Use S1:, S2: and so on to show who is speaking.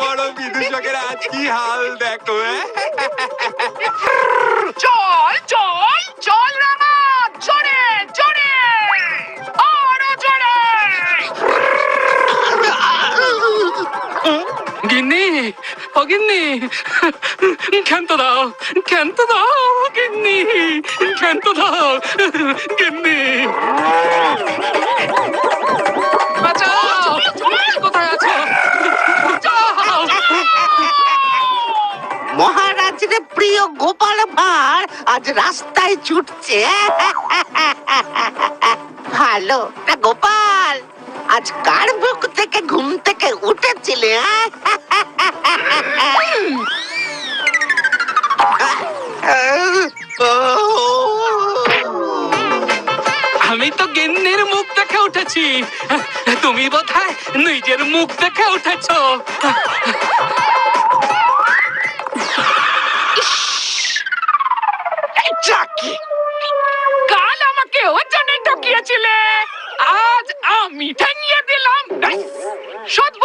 S1: মহারাজ কি হাল দেখো হ্যাঁ?
S2: চল চল চল রামা জোরে জোরে আরও জোরে
S3: গিন্নি ও গিন্নি ক্ষান্ত দাও ক্ষান্ত দাও গিন্নি ক্ষান্ত দাও গিন্নি।
S4: মহারাজের প্রিয় গোপাল ভাঁড়, আজ রাস্তায় ছুটছে। ভালো। না গোপাল, আজ কার বুক থেকে ঘুম থেকে উঠেছিলে?
S3: আমি তো গিন্নির মুখ দেখে উঠেছি। তুমি বোধহয় নিজের মুখ দেখে উঠেছো।
S2: কাল আমাকে ওজনে ঠকিয়েছিলে। আজ আমি ঠেঙিয়ে দিলাম। রাঙা